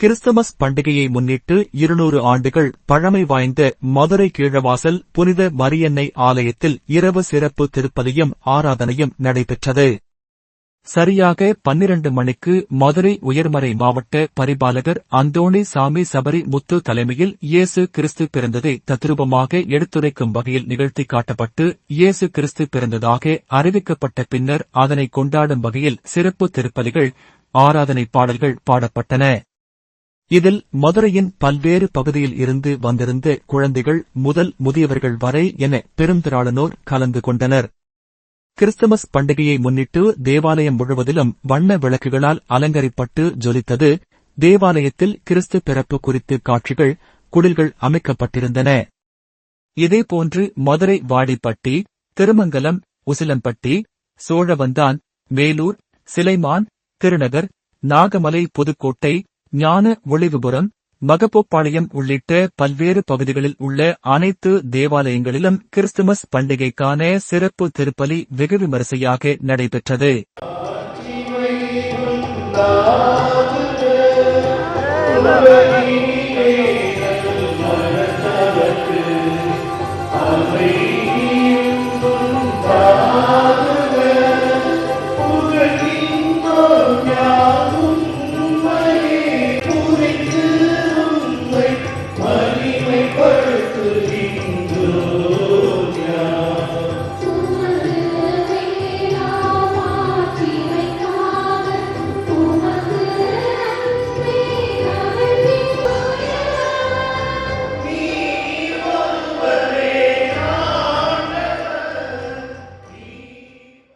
Christmas பண்டிகையை முன்னிட்டு இருநூறு ஆண்டுகள் பழமை வாய்ந்த மதுரை கீழவாசல் புனித மரியன்னை ஆலயத்தில் இரவு சிறப்பு திருப்பதியும் ஆராதனையும் நடைபெற்றது. சரியாக பன்னிரண்டு மணிக்கு மதுரை உயர்மறை மாவட்ட பரிபாலகர் அந்தோணி சாமி சபரி முத்து தலைமையில் இயேசு கிறிஸ்து பிறந்ததை தத்ரூபமாக எடுத்துரைக்கும் வகையில் நிகழ்த்தி காட்டப்பட்டு இயேசு கிறிஸ்து பிறந்ததாக அறிவிக்கப்பட்ட பின்னர் அதனை கொண்டாடும் வகையில் சிறப்பு திருப்பதிகள் ஆராதனை பாடல்கள் பாடப்பட்டன. இதில் மதுரையின் பல்வேறு பகுதியில் இருந்து வந்திருந்த குழந்தைகள் முதல் முதியவர்கள் வரை என பெருந்திராளனோர் கலந்து கொண்டனர். கிறிஸ்துமஸ் பண்டிகையை முன்னிட்டு தேவாலயம் முழுவதிலும் வண்ண விளக்குகளால் அலங்கரிப்பட்டு ஜொலித்தது தேவாலயத்தில் கிறிஸ்து பிறப்பு குறித்து காட்சிகள் குடில்கள் அமைக்கப்பட்டிருந்தன. இதேபோன்று மதுரை வாடிப்பட்டி திருமங்கலம் உசிலம்பட்டி சோழவந்தான் வேலூர் சிலைமான் திருநகர் நாகமலை புதுக்கோட்டை ஞான ஒளிவுபுரம் மகப்போப்பாளையம் உள்ளிட்ட பல்வேறு பகுதிகளில் உள்ள அனைத்து தேவாலயங்களிலும் கிறிஸ்துமஸ் பண்டிகைக்கான சிறப்பு திருப்பலி வெகு விமரிசையாக நடைபெற்றது.